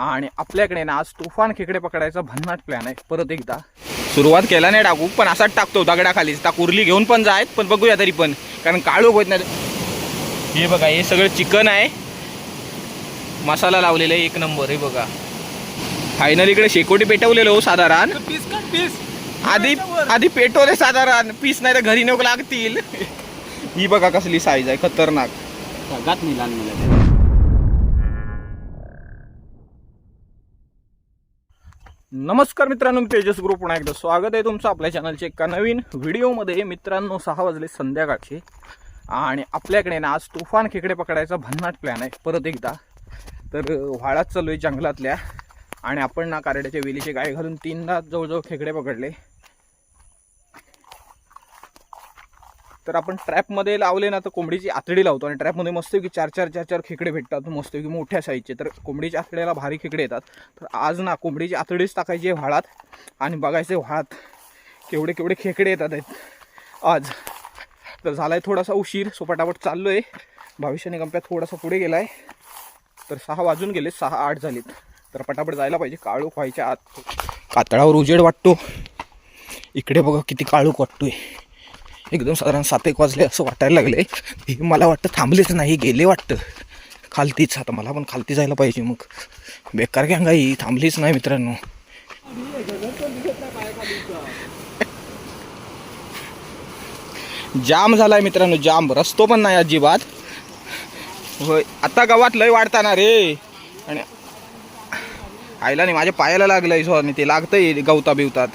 आणि आपल्याकडे ना आज तुफान खेकडे पकडायचा भन्नाट प्लॅन आहे. परत एकदा. सुरुवात केला नाही टाकू पण असाच टाकतो दगडाखाली. ता कुर्ली घेऊन पण जायत पण बघूया तरी पण. कारण काळू होत नाही. हे बघा हे सगळं चिकन आहे. मसाला लावलेला आहे एक नंबर हे बघा. फायनल इकडे शेकोटी पेटवलेलो हो साधारण पीस आधी आधी पेटवले साधारण. पीस नाही तर घरी नेऊ लागतील. ही बघा कसली साईज आहे खतरनाक. नाही लहान नमस्कार मित्रांनो मी तेजस ग्रुप पुन्हा एकदा स्वागत आहे तुमचं आपल्या चॅनलच्या एका नवीन व्हिडिओमध्ये मित्रांनो सहा वाजले संध्याकाळचे आणि आपल्याकडे ना आज तुफान खेकडे पकडायचा भन्नाट प्लॅन आहे. परत एकदा. तर व्हाळाच चालू आहे जंगलातल्या आणि आपण ना कारड्याच्या वेलीचे गाय घालून तीनदा जवळजवळ खेकडे पकडले. तर आपण ट्रॅपमध्ये लावले ना तर कोंबडीची आतडी लावतो आणि ट्रॅपमध्ये मस्तपैकी चार चार चार चार खेकडे भेटतात. मस्तपैकी मोठ्या साईजचे तर कोंबडीच्या आतड्याला भारी खेकडे येतात. तर आज ना कोंबडीची आतडीच टाकायची आहे व्हाळात. आणि बघायचे व्हाळात केवढे केवढे खेकडे येतात आहेत. आज. तर झाला आहे थोडासा उशीर. सो पटापट चाललो आहे भविष्याने गंप्यात थोडासा पुढे गेला आहे तर सहा वाजून गेले. सहा आठ झालेत. तर पटापट जायला पाहिजे. काळूक व्हायच्या आत. कातळावर उजेड वाटतो. इकडे बघा किती काळूक वाटतोय. एकदम साधारण सात एक वाजले असं वाटायला लागले हे मला वाटतं थांबलेच नाही गेले वाटतं. खालतीच आता मला पण खालती जायला पाहिजे मग. बेकार गँग ही थांबलीच नाही मित्रांनो. जाम झालाय मित्रांनो जाम. रस्तो पण नाही अजिबात. होय आता गावात लय वाढताना रे. आणि आईला नाही माझ्या पायाला लागलंय सो आणि ते लागतंय गवता बिवतात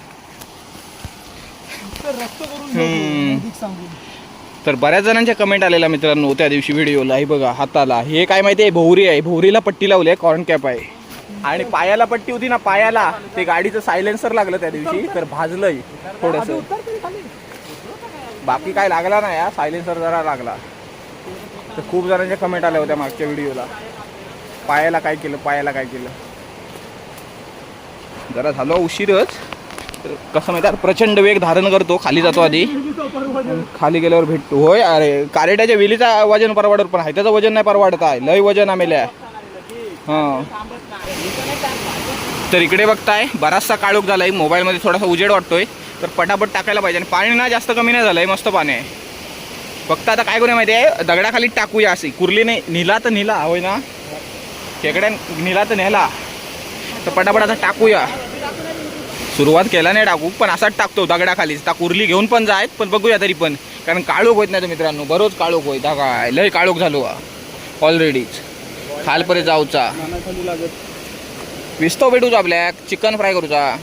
तर बऱ्याच जणांच्या कमेंट आलेल्या मित्रांनो त्या दिवशी व्हिडिओला हे बघा हाताला. हे काय माहिती आहे? भोवरी आहे. भोवरीला पट्टी लावली आहे कॉर्न कॅप आहे. आणि पायाला पट्टी होती ना पायाला. ते गाडीचं सायलेन्सर लागलं त्या दिवशी तर भाजलंय थोडस. बाकी काय लागला नाही या सायलेन्सर जरा लागला. तर खूप जणांच्या कमेंट आल्या होत्या मागच्या व्हिडिओला पायाला काय केलं पायाला काय केलं? जरा झालो उशीरच. तर कसं माहिती आहे, प्रचंड वेग धारण करतो खाली जातो आधी. खाली गेल्यावर भेटतो होय अरे कारेट्याच्या वेलीचा वजन परवाडत पण आहे त्याचं वजन नाही परवाडत आहे. लय वजन आमेल्या हां. तर इकडे बघताय बराचसा काळोख झालाय मोबाईलमध्ये थोडासा उजेड वाटतोय. तर पटापट टाकायला पाहिजे आणि पाणी ना जास्त कमी नाही झालंय मस्त पाणी आहे. फक्त आता काय करूया माहिती आहे? दगडाखाली टाकूया अशी नाही निला तर निला होय ना? खेकड्या निला तर नेला. तर पटापट आता टाकूया. सुरुवात केला नाही टाकू पण असाच टाकतो दगडाखालीच. ता कुर्ली घेऊन पण जायत पण बघूया तरी पण. कारण काळोख होत नाही तर मित्रांनो बरोच काळोख होय काय लय काळोख झालो ऑलरेडीच खालपर्यंत जाऊचा. विस्तो भेटूच आपल्याक चिकन फ्राय करूचा.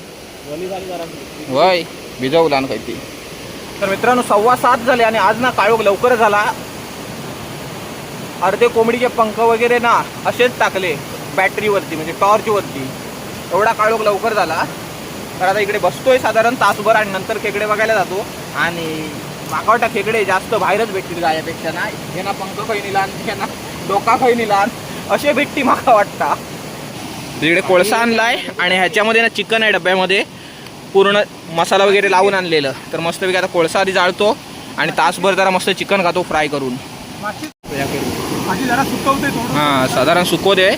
वय भिजवला ना काही तर मित्रांनो सव्वा सात झाले आणि आज ना काळोख लवकर झाला. अर्धे कोंबडीचे पंख वगैरे ना असेच टाकले. बॅटरीवरती म्हणजे टॉर्चवरती एवढा काळोख लवकर झाला. तर आता इकडे बसतोय साधारण तासभर आणि नंतर खेकडे बघायला जातो. आणि माकावटा खेकडे जास्त बाहेरच भेटतील गायापेक्षा ना. हे ना पंख खैनी लहान हे ना डोका खैनी लहान असे भेटती माका वाटता. तिकडे कोळसा आणलाय आणि ह्याच्यामध्ये ना चिकन आहे डब्यामध्ये. पूर्ण मसाला वगैरे लावून आणलेलं. तर मस्तपैकी आता कोळसा आधी जाळतो आणि तासभर जरा मस्त चिकन खातो फ्राय करून. हां साधारण सुको दे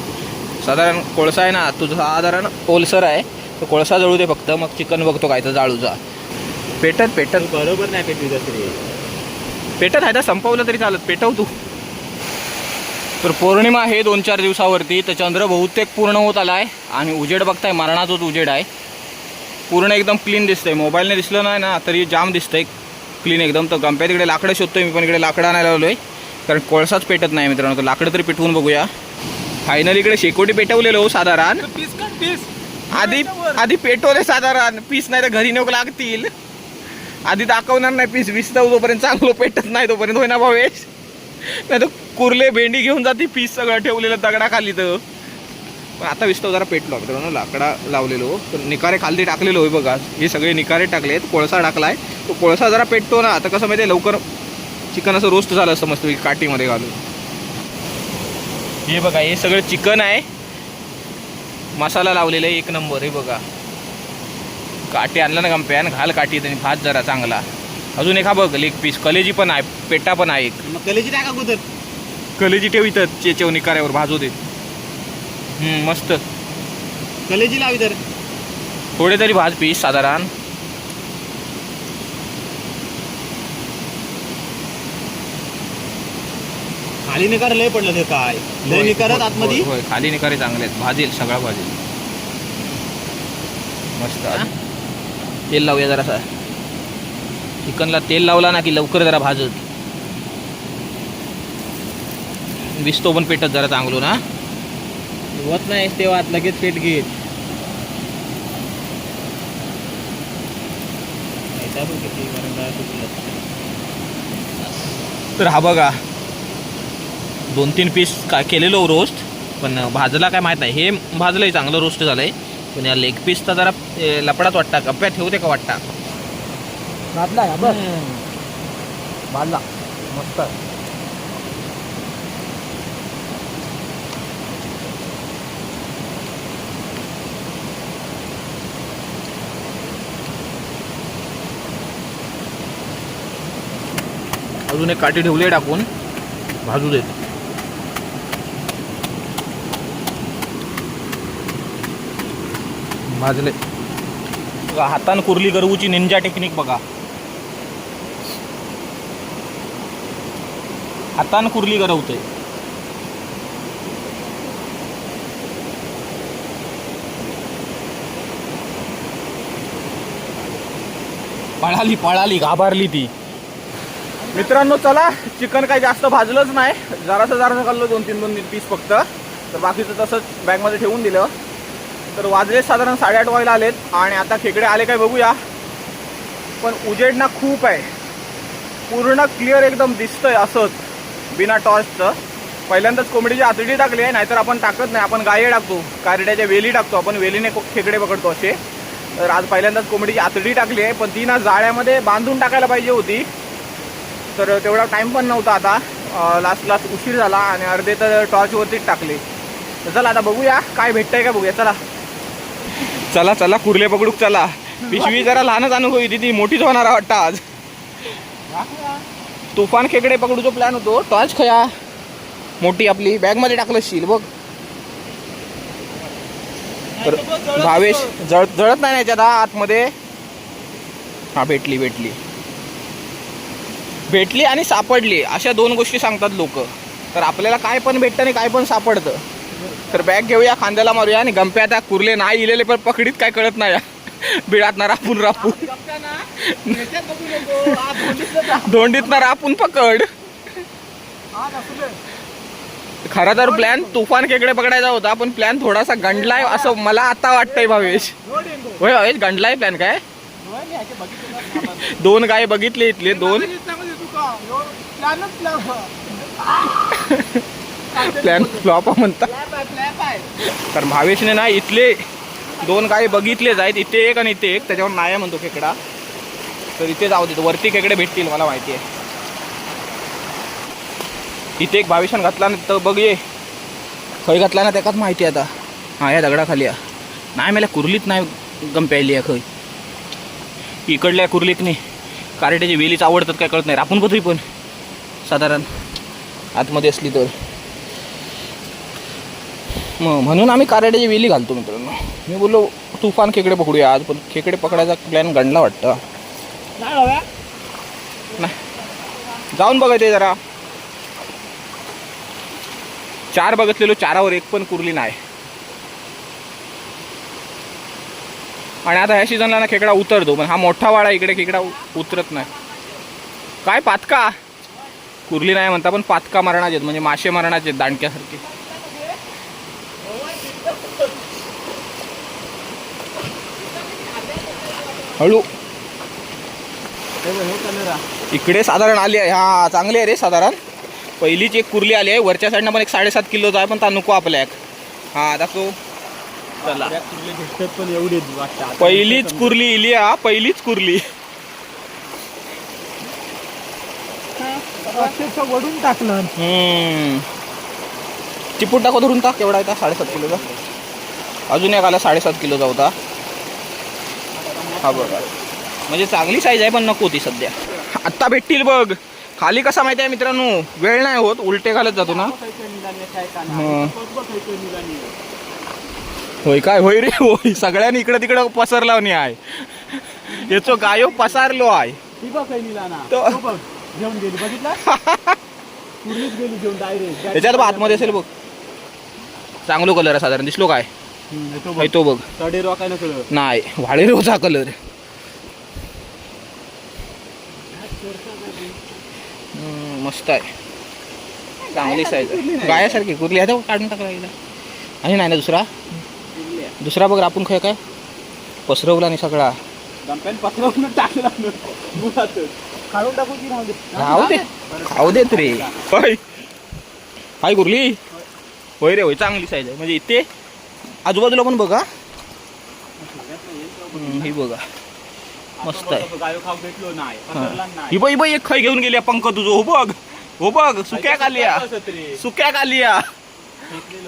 साधारण कोळसा आहे ना तुझं साधारण ओलसर आहे. तो कोळसा जळू दे फक्त मग चिकन बघतो काय तर जाळूचा. पेटत पेटत. बरोबर नाही पेटली तरी पेटत आहे तर संपवलं तरी चालत पेटव तू. तर पौर्णिमा आहे दोन चार दिवसावरती तर चंद्र बहुतेक पूर्ण होत आला आहे आणि उजेड बघताय मरणाचाच उजेड आहे. पूर्ण एकदम क्लीन दिसतंय मोबाईलने दिसलं नाही ना तरी जाम दिसतंय. क्लीन एकदम तर गंप्या तिकडे लाकडं शोधतोय मी पण इकडे लाकडं आणायला लावलोय कारण कोळसाच पेटत नाही मित्रांनो तर लाकडं तरी पेटवून बघूया. फायनल इकडे शेकोटी पेटवलेलो हो साधारण पीस आधी आधी पेटवले साधारण. पीस नाही तर घरी नेऊ लागतील. आधी दाखवणार नाही पीस. विसताव तोपर्यंत चांगलं पेटत नाही तोपर्यंत होईना भावेश नाही तर कुर्ले भेंडी घेऊन जाते पीस सगळं ठेवलेलं दगडाखाली तर. पण आता विस्तव जरा पेटलो मित्रांनो लाकडा लावलेलो. तर निकारे खालती टाकलेलो होय बघा. हे सगळे निकारे टाकलेत. कोळसा टाकलाय. तो कोळसा जरा पेटतो ना. आता कसं माहिती लवकर चिकन असं रोस्ट झालं असतं मस्त काठीमध्ये घालून. हे बघा हे सगळं चिकन आहे. मसाला लावलेला आहे एक नंबर हे बघा. काठी आणला ना गंप्यान घाल काठी त्यांनी भात जरा चांगला. अजून एक हा बघ लेग पीस कलेजी पण आहे पेटा पण आहे एक. मग कलेची टाका अगोदर. कलेजी ठेव इथं चेचव निकाऱ्यावर भाजू देत मस्त. कलेजी लावी तर थोडे तरी भाज पीस साधारण. खाली निकार लय पडलं ते काय? लय निकारत आतमध्ये? होय, होय, खाली निकारे चांगले आहेत. भाजेल सगळा भाजेल. मस्त तेल लावूया जरासा चिकनला तेल लावला ना की लवकर जरा भाजत विस्तो पण पेटत जरा चांगलो ना होत नाही तेव्हा आत लगेच पेट घेत तर हा बघा. दोन तीन पीस काय केलेलो रोस्ट पण भाजला काय माहीत नाही. हे भाजलंय चांगलं रोस्ट झालंय. पण या लेग पीस तर जरा लपडात वाटता कप्प्यात ठेवते का वाटता? भाजला बस. भाजला. मस्त. अजून एक काठी ठेवली टाकून. भाजू देत. भाजले. बघा, हातान कुर्ली गरवूची निंजा टेक्निक बघा. हातान कुर्ली गरवतोय. पळाली पळाली घाबरली ती. मित्रांनो चला चिकन काही जास्त भाजलंच नाही. जरासं जरासं खाल्लं दोन तीन दोन पीस फक्त. तर बाकीचं तसंच बॅगमध्ये ठेवून दिलं. तर वाजले साधारण साडेआठ वाजायला आलेत. आणि आता खेकडे आले काय बघूया. पण उजेड ना खूप आहे. पूर्ण क्लिअर एकदम दिसतंय असंच. बिना टॉर्चचं. पहिल्यांदाच कोंबडीची आतडी टाकली आहे नाहीतर आपण टाकत नाही. आपण गाये टाकतो. कारड्याच्या वेली टाकतो. आपण वेलीने को- खेकडे पकडतो असे. तर आज पहिल्यांदाच कोंबडीची आतडी टाकली आहे पण ती ना जाळ्यामध्ये बांधून टाकायला पाहिजे होती. तर तेवढा टाईम पण नव्हता आता. लास्ट लास्ट उशीर झाला आणि अर्धे तर टॉर्चवरतीच टाकले. तर चला आता बघूया. काय भेटतंय का बघूया. चला. चला चला कुर्ले पकडूक चला. पिशवी जरा लहानच आणू होती ती मोठीच होणार वाटतं आज. तुफान खेकडे पकडूचा प्लॅन होतो. टॉर्च खया. मोठी आपली बॅगमध्ये टाकलं शील बघ. तर भावेश जळ जळत नाही याच्यात आतमध्ये? हा भेटली भेटली. भेटली आणि सापडली. अशा दोन गोष्टी सांगतात लोक. तर आपल्याला काय पण भेटतं आणि काय पण सापडतं. तर बॅग घेऊया खांद्याला मारूया आणि गंप्या आता कुर्ले नाही इलेले पण पकडीत काय कळत नाही. बिळात ना रापून रापून. धोंडीत ना रापून पकड. खरा तर प्लॅन तुफान केकडे पकडायचा होता पण प्लॅन थोडासा गंडलाय असं मला आता वाटतंय भावेश. होय भावेश गंडलाय प्लॅन काय? दोन गाय बघितले इथले दोन. प्लॅन फ्लॉप म्हणतात. तर भावेशने ना इथले दोन गाय बघितलेच आहेत इथे एक आणि इथे एक. त्याच्यावर नाया म्हणतो खेकडा. तर इथे जाऊ देतो वरती खेकडे भेटतील मला माहिती आहे. इथे एक भावेशान घातला ना तर बघ ये. खय घातला ना त्याकाच माहिती आहे आता. हा या दगडाखाली या. नाही मला कुर्लीत नाही गम प्यायली आहे खय इकडल्या कुर्लीत नाही. कारेट्याची वेलीच आवडतात काय कळत नाही. आपण पतरी पण. साधारण. आतमध्ये असली तर. मग म्हणून आम्ही कारेट्याची वेली घालतो मित्रांनो. मी बोललो तुफान खेकडे पकडूया आज पण खेकडे पकडायचा प्लॅन गणला वाटतं. नाही जाऊन बघा ते जरा. चार बघितलेलो चारावर एक पण कुरली नाही. आणि आता ह्या सीझनला ना खेकडा उतरतो पण हा मोठा वाडा इकडे खेकडा उतरत नाही. काय पातका? कुर्ली नाही म्हणता पण पातका मरणाचे आहेत म्हणजे मासे मरणाचे आहेत दांडक्यासारखे. हळू. इकडे साधारण आली आहे. हा चांगली आहे रे साधारण. पहिलीच एक कुर्ली आली आहे. वरच्या साईडनं पण एक साडेसात किलोचा आहे पण ता नको आपल्या हा दाखव चला. पण एवढी पहिलीच कुर्ली इली हा पहिलीच कुर्ली. वडून टाकलं. चिपूट टाको धरून टाक. केवढा आहे साडेसात किलोचा अजून एक आला साडेसात किलोचा होता. हा बघा. म्हणजे चांगली साईज आहे पण नको ती सध्या. आत्ता भेटतील बघ. खाली कसा माहिती आहे मित्रांनो? वेळ नाही होत उलटे घालत जातो ना. होय काय होय रे होय. सगळ्यांनी इकडे तिकडे पसरला नाही आहे. याचो गायो पसारलो आहे. त्याच्यात आतमध्ये असेल बघ. चांगलो कलर आहे साधारण. दिसलो काय? तो बघ तो बघ. तडे रोकायला कळत नाही वाळे रोजा कलर मस्त आहे. चांगली साईज गायासारखी कुर्ली आहे. तो काढून टाकला एकदा. आणि नाही ना दुसरा? दुसरा बघ आपण खाय काय? पसरवला नाही सगळा. गंप्यान पसरवून टाकला. मुळात काढून टाकू की राहू दे. खाऊ दे. खाऊ देत रे होय. हाय कुर्ली. होय रे होय चांगली साईज आहे. म्हणजे इथे आजूबाजूला पण बघा. ही बघा. मस्त आहे. ही बाई बाई एक खाई घेऊन गेली पंख तुझं. हो बघ. हो बघ सुक्याक आलिया सुक्याक आलिया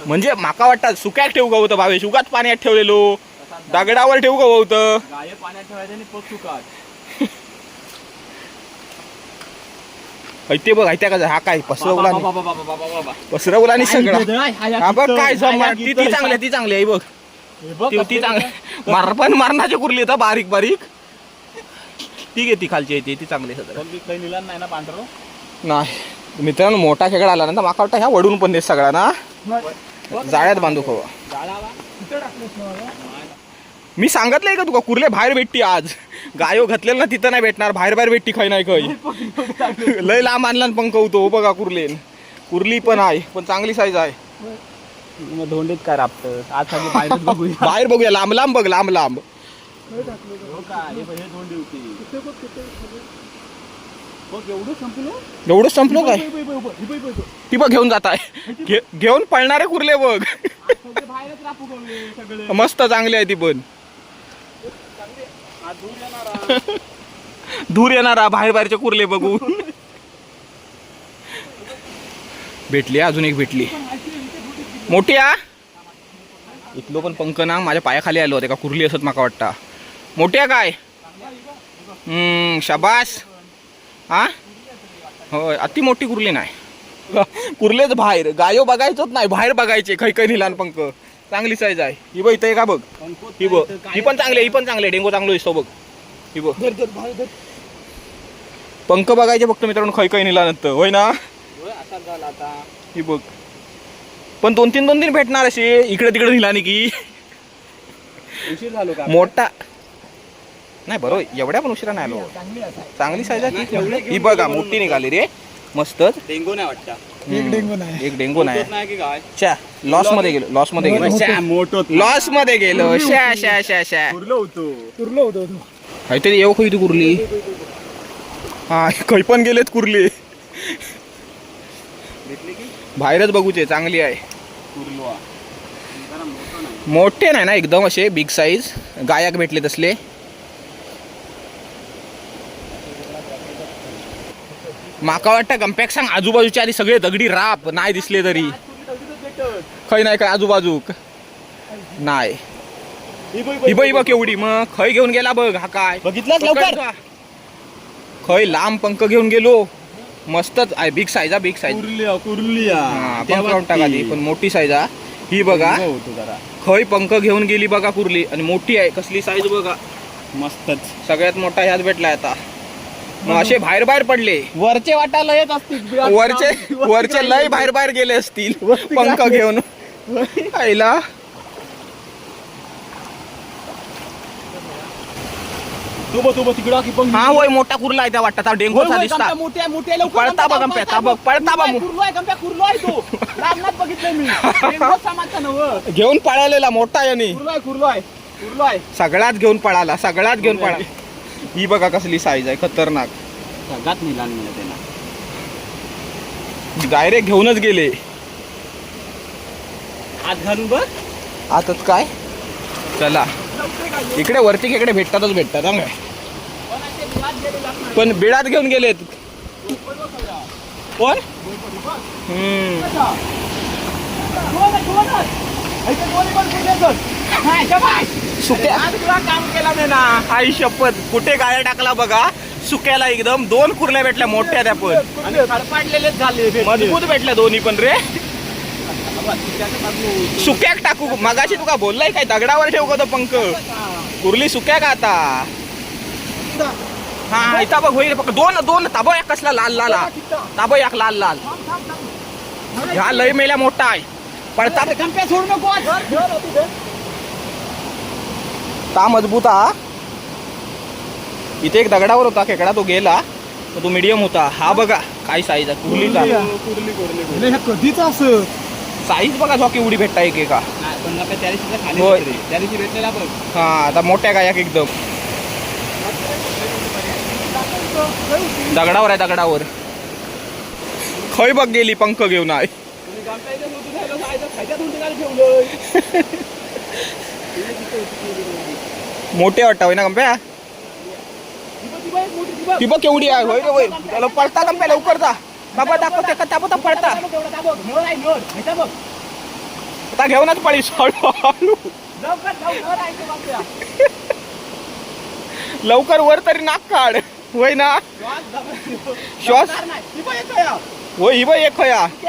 म्हणजे माका वाटतात सुक्याक ठेवू का होतं भावेश? उगाच पाण्यात ठेवलेलो. दगडावर ठेवू का होतं? पाण्यात ठेवायचं ते बघ ऐत्या का हा काय पसरवला नाही. पसरवला आणि सगळं. हा बघ काय जमा ती ती चांगली आहे, ती चांगली आहे बघ. ती ती चांगली. मार पण मारण्याची कुरली येतं बारीक बारीक. ती घे ती खालची आहे ती चांगली आहे सगळं. नाही ना पांढरो? नाही. मित्रांनो मोठा खेकडा आला ना तर माका वाटतं ह्या वडून पण देत सगळा ना? जाळ्यात बांधू खवा मी सांगितलंय का तुका कुर्ले बाहेर भेटती आज? गायो घातलेलं ना तिथं नाही भेटणार बाहेर बाहेर भेटती खाय नाही खाय लय लांब आणला पंख होतो बघा कुर्लेन कुर्ली. पण आहे पण चांगली साईज आहे. धोंडीत काय राबत? आज बाहेरच बघूया. बाहेर बघूया लांब लांब बघ लांब लांब. हो हे एवढं संपलं? काय. ती बघ घेऊन जात आहे घेऊन पळणारे कुर्ले बघ. मस्त चांगली आहे ती पण. दूर येणार बाहेर बाहेरचे कुर्ले बघू भेटली अजून एक भेटली. मोठी आ. इथलो पण पंख ना माझ्या पायाखाली आलो होते का कुर्ली असत माका वाटता. मोठ्या काय? हम्म शबास. हा होय अति मोठी कुर्ली नाही. कुर्लेच बाहेर गायो बघायचंच नाही बाहेर बघायचे खै खै निलान पंख. चांगली साईज आहे. ही बघ इथं आहे का बघ? ही बघ. ही पण चांगली आहे, ही पण चांगली आहे. डेंगू चांगलो दिसतो बघ. ही बघ. पंख बघायचे फक्त मित्रांनो खै खै निलानंतर. होय ना? आता झाला आता. ही बघ. पण दोन तीन दोन तीन भेटणार असे. इकडे तिकडे निलानी की. उशीर झालो का? मोठा. नाही बरोबर एवढ्या पण उशिरा नाही आलो. चांगली साईज आहे. ही बघा मोठी निघाली रे. मस्तच डेंगू नाही वाटतं. एक डेंगू नाही. होत नाही. की काय? च्या लॉसमध्ये गेलो. लॉसमध्ये गेलो. मोठो लॉसमध्ये गेलो. शा शा शा शा उरलो होतो. उरलो होतो. काहीतरी येऊ खोई ती कुर्ली. हा खै पण गेलेत कुर्ली. भेटले की? बाहेरच बघूचे चांगली आहे. मोठं नाही. मोठे नाही ना एकदम असे बिग साईज गायक भेटले तसले. माका वाटतं गंपॅक सांग आजूबाजूच्या आधी सगळे दगडी राप नाही दिसले तरी. खै नाही काय आजूबाजू नाही. ही बघ ही बघ केवढी मग खै घेऊन गेला बघ हा काय. बघितलास लवकर? खै लांब पंख घेऊन गेलो. मस्तच आहे बिग साईज हा बिग साईज कुर्लिया कुर्लिया पंख काढून टाका ती पण मोठी साईज हा. ही बघा. होतो जरा. खय पंख घेऊन गेली बघा कुर्ली. आणि मोठी आहे कसली साईज बघा. मस्तच. सगळ्यात मोठा ह्याच भेटला आता. मग असे बाहेर बाहेर पडले. वरचे वाटायला येत असतील. वरचे वरचे लय बाहेर बाहेर गेले असतील. पंख घेऊन. आईला. तू बघ तू बघ तिकडं की पण हा होय मोठा कुर्ला आहे त्या वाटतात डेंगूचा दिसता. मोठ्या मोठ्या लवकर पळता बघ गंप्या, बघ, पळता बघ. कुर्लो आहे गंप्या कुर्लो आहे तो. रामनाथ बघितलं मी. नव घेऊन पळालेला मोठा याने. कुर्लो आहे कुर्लो आहे कुर्लो आहे. सगळ्यात घेऊन पळाला सगळ्यात घेऊन पळा ही बघा कसली साईज आहे खतरनाक. सगळ्यात मिलान मिळत त्याला. डायरेक्ट घेऊनच गेले. हात घालून बघ. आताच काय? चला. इकडे वरती खेकडे भेटतातच भेटतात काय पण बिळात घेऊन गेलेत. कोण सुक्या काम केला ना आई शपथ कुठे गाया टाकला बघा. सुक्याला एकदम दोन कुर्ल्या भेटल्या मोठ्या त्या पण. मजबूत भेटल्या दोन्ही पण रे. सुक्याक टाकू. मगाशी तुका बोललाय काय? दगडावर ठेव का तो पंख? कुर्ली सुक्या का आता? हा इथं बघ होईल. दोन दोन ताबो एक कसला लाल लाल. ताबो एक लाल लाल. ह्या लय मेल्या मोठा आहे. सोडू नको ता मजबूत हा. इथे एक दगडावर होता खेकडा तो गेला. तो मीडियम होता. हा बघा काय साईज आहे. कुर्लीचा कुर्ली कुर्ली कधीच असं. साईज बघा जो केवढी भेटता एक एका त्या दिवशी भेटलेला बघ. हा आता मोठ्या काय एक एकदम. दगडावर आहे दगडावर. खय बघ गेली पंख घेऊन आहे मोठं वाटतं होय ना कंप्या ती बघ, केवढी आहे. होय रे होय. त्याला पळता कंप्या लवकर जा. बाबा दाखवते का. ह्याच्या बघ. आता घेऊनच पळी हळू हळू लवकर गंप्या. वर तरी नाक काढ. होय ना? श्वास हा. होय ही बघ एक आहे?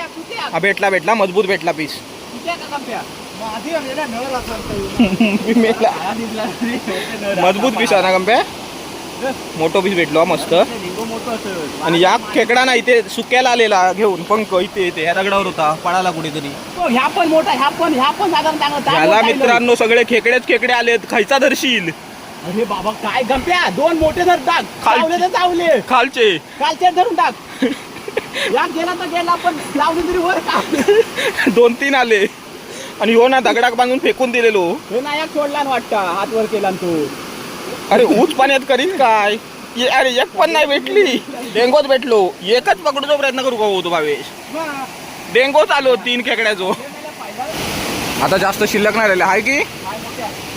हा भेटला भेटला. मजबूत भेटला पीस गंप्या? मेला. मजबूत पीस आहे ना कंप्या मोठं पीस भेटलो मस्त. आणि या खेकडा ना इथे सुक्याला आलेला घेऊन पंख इथे इथे या दगडावर होता. पळाला कुठेतरी. ह्या पण मोठा ह्या पण ह्या पण ह्याला मित्रांनो सगळे खेकडेच खेकडे आलेत. खायचा धरशील. अरे बाबा काय गंप्या दोन मोठे धर टाक. खालची. चावले तर चावले. खालचे. कालचे धरून टाक. या गेला तर गेला पण लावली तरी वर का? दोन तीन आले. आणि हो ना दगडाक बांधून फेकून दिलेलो. हे नायक सोडला ना वाटतं. हात वर केला ना तो. अरे ऊच पाण्यात करीन काय? ये- अरे एक पण नाही भेटली. डेंगोच भेटलो. एकच पकडूचा प्रयत्न करू का होतो भावेश? डेंगोच आलो तीन खेकड्याचो. आता जास्त शिल्लक नाही राहिले. आहे की?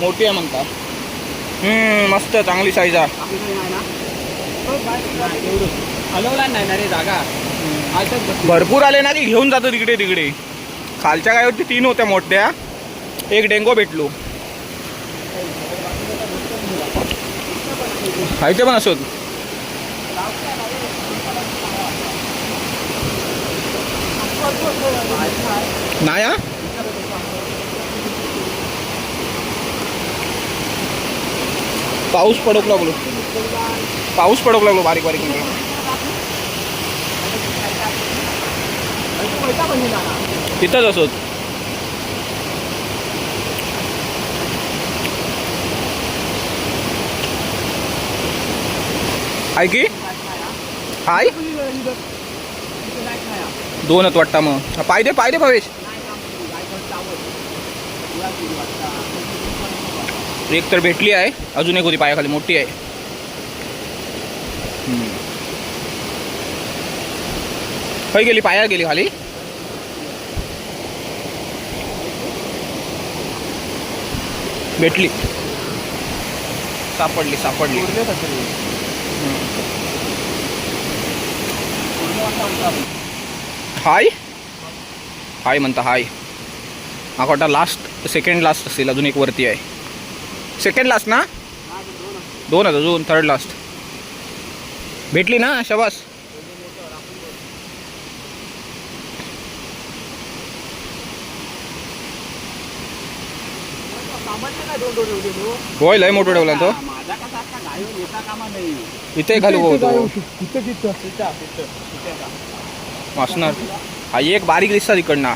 मोठी आहे म्हणता. हम्म मस्त चांगली साईज आहे. हलवला नाही ना रे जागा. आजच भरपूर आले ना की घेऊन जातो तिकडे तिकडे खालच्या गायवरती तीन होत्या मोठ्या. एक डेंगो भेटलो. खायचे पण असोत. नाही हा? पाऊस पडक लागलो. पाऊस पडक लागलो बारीक बारीक म्हणजे. तिथंच असत. आहे की. हाय. दोनच वाटता मग. पाहिजे पाहिजे भावेश एक तर भेटली आहे. अजून एक होती पायाखाली मोठी आहे. हम्म. खय गेली पाया गेली खाली. भेटली. सापडली सापडली. हाय. हाय म्हणता हाय. हा कोटा लास्ट सेकंड लास्ट असेल अजून एक वरती आहे. सेकंड लास्ट ना? दोन आहेत अजून थर्ड लास्ट भेटली ना शबास. होय लय मोठं ठेवला तो. इथे घालू होतो तिथं. तिथं तिथं तिथं वाचणार. हा एक बारीक दिसतात इकडनं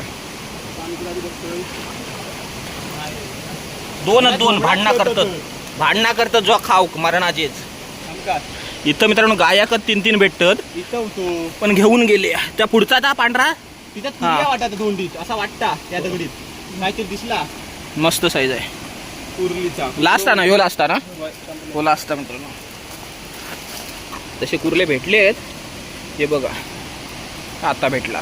दोनच दोन भांडणा करतात. भांडणा करतात जो खाऊ मरणाचेच. इथं मित्रांनो गायकच तीन तीन भेटतात. इथं होतो. पण घेऊन गेले. त्या पुढचा था पांढरा? तिथं वाटत दोंडीत असा वाटता त्या दगडीत. काहीतरी दिसला. मस्त साईज आहे. कुर्लीचा. लास्ट ना ह्यो लास्ट ना? हो लास्ट मित्रांनो. तसे कुर्ले भेटले आहेत. हे बघा. आता भेटला.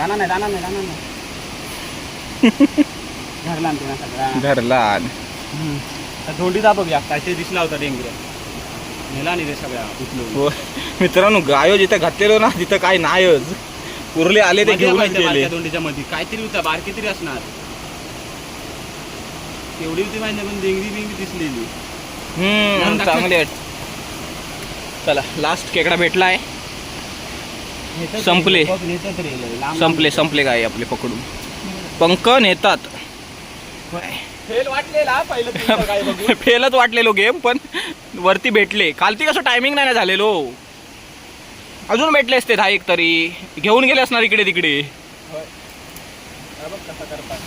नाही नाही नाही. आणते ना सगळा. धरला बघूया काहीतरी दिसला होता डेंगर नेला नाही रे सगळ्या उचलून. हो मित्रांनो गायो जिथे घातलेलो ना तिथं काय नाहीच कुर्ले आले ते गेले. बारक्या दोंडीच्या मध्ये काहीतरी होता बारकी तरी असणार. तेवढी होती माहिती पण डेंगरी बिंगरी दिसलेली. हम्म. चांगले आहेत. चला लास्ट केकडा भेटला आहे. संपले. संपले संपले गाय आपले पकडून. पंख नेतात. फेल वाटलेला पहिलं तुमचं काय बघू फेलच वाटलेलो गेम पण वरती भेटले. खालती कसं टायमिंग नाही ना झालेलो. अजून भेटले असते दहा एक तरी. घेऊन गेले असणार इकडे तिकडे. बघ कसं करतात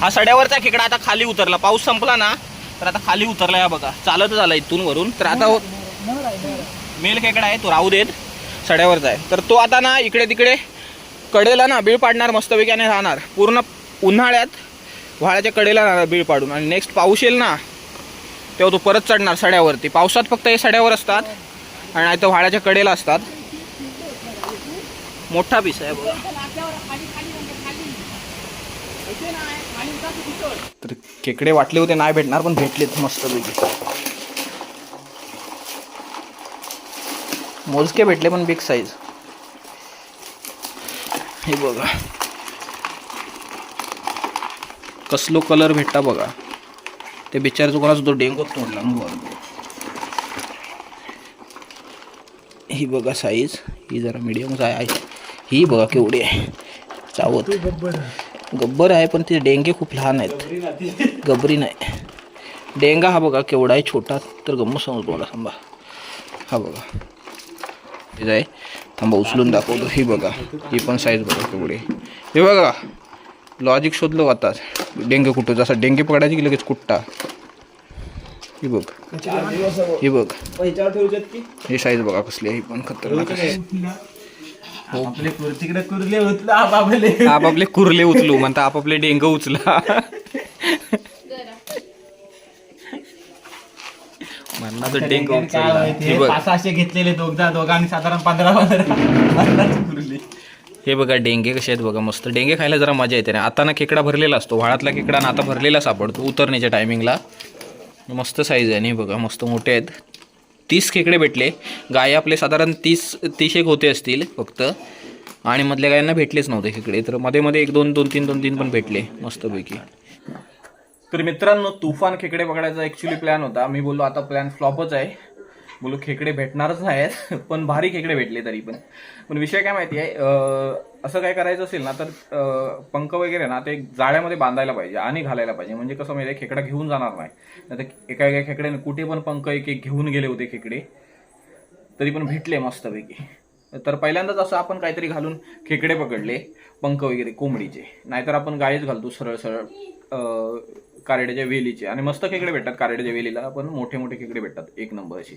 हा सड्यावरचा खेकडा आता खाली उतरला. पाऊस संपला ना तर आता खाली उतरला या बघा. चालत झाला इथून वरून. तर आता हो- मेल खेकडा आहे तो राहू देत. सड्यावरचा आहे. तर तो आता ना इकडे तिकडे कडेला ना बीळ पाडणार मस्तपैकीने राहणार. पूर्ण उन्हाळ्यात व्हाळाच्या कडेला राहणार बीळ पाडून. आणि नेक्स्ट पाऊस येईल ना तेव्हा तो परत चढणार सड्यावरती. पावसात फक्त हे सड्यावर असतात आणि नाही तर व्हाळाच्या कडेला असतात. मोठा पीस आहे बघा. तर खेकडे वाटले होते नाही भेटणार पण भेटलेत मस्तपैकी. मोजके भेटले पण बिग साईज हे बघा. कसलो कलर भेटता बघा. ते बिचारचं कोणाच तो डेंगू तोडला ना बघा. ही बघा साईज ही जरा मिडियमच आहे. ही बघा केवढी आहे. चावत. गब्बर आहे पण ते डेंगे खूप लहान आहेत. गबरी नाही. डेंगा हा बघा केवढा आहे छोटा तर गम्म समजतो मला थांबा हा बघा. हे जाय थांबा उचलून दाखवतो. ही बघा. ही पण साईज बघा केवढी आहे. हे बघा. लॉजिक शोधलो आता डेंगे कुठं? जसा डेंगे पकडायची की लगेच कुट्टा ही बघ. ही बघ. ही साईज बघा कसली आहे ही पण खतरनाक आहे. आपले कुर- तिकडे कुरले आपले आपापले. कुर्ले उचलू म्हणता आपापले डेंग उचला. म्हणणार तर डेंग उचलला. हे बघ. सहाशे घेतलेले दोघदा दोघांनी साधारण पंधरा पंधरा कुरले. हे बघा डेंगे कसे आहेत बघा मस्त. डेंगे खायला जरा मजा येते ना. आता ना खेकडा भरलेला असतो. व्हाळातला खेकडा ना आता भरलेला सापडतो उतरण्याच्या टायमिंगला मस्त साईज आहे आणि हे बघा. मस्त मोठे आहेत. तीस खेकडे भेटले. गाय आपले साधारण तीस तीस एक होते असतील फक्त. आणि मधल्या गायांना भेटलेच नव्हते खेकडे. तर मध्ये मध्ये एक दोन दोन तीन दोन तीन पण भेटले मस्तपैकी. तर मित्रांनो तुफान खेकडे पकडायचा ॲक्च्युली प्लॅन होता. मी बोललो आता प्लॅन फ्लॉपच आहे. बोलू खेकडे भेटणारच नाहीत पण भारी खेकडे भेटले तरी पण. पण विषय काय माहिती आहे असं काय करायचं असेल ना तर पंख वगैरे ना ते जाळ्यामध्ये बांधायला पाहिजे आणि घालायला पाहिजे. म्हणजे कसं माहिती आहे खेकडा घेऊन जाणार नाही. नाही तर एका एका खेकड्याने कुठे पण पंख एक एक घेऊन गेले होते खेकडे तरी पण भेटले मस्तपैकी. तर पहिल्यांदाच असं आपण काहीतरी घालून खेकडे पकडले पंख वगैरे कोंबडीचे. नाहीतर आपण गायच घालतो सरळ सरळ कारेड्याच्या वेलीचे. आणि मस्त खेकडे भेटतात कारेड्याच्या वेलीला पण मोठे मोठे खेकडे भेटतात एक नंबर अशी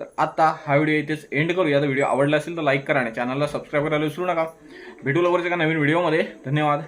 तर आता हा व्हिडिओ इथेच एंड करूया. तर व्हिडिओ आवडला असेल तर लाईक करा आणि चॅनलला सबस्क्राईब करायला विसरू नका. भेटू लवकरच एका नवीन व्हिडिओमध्ये धन्यवाद.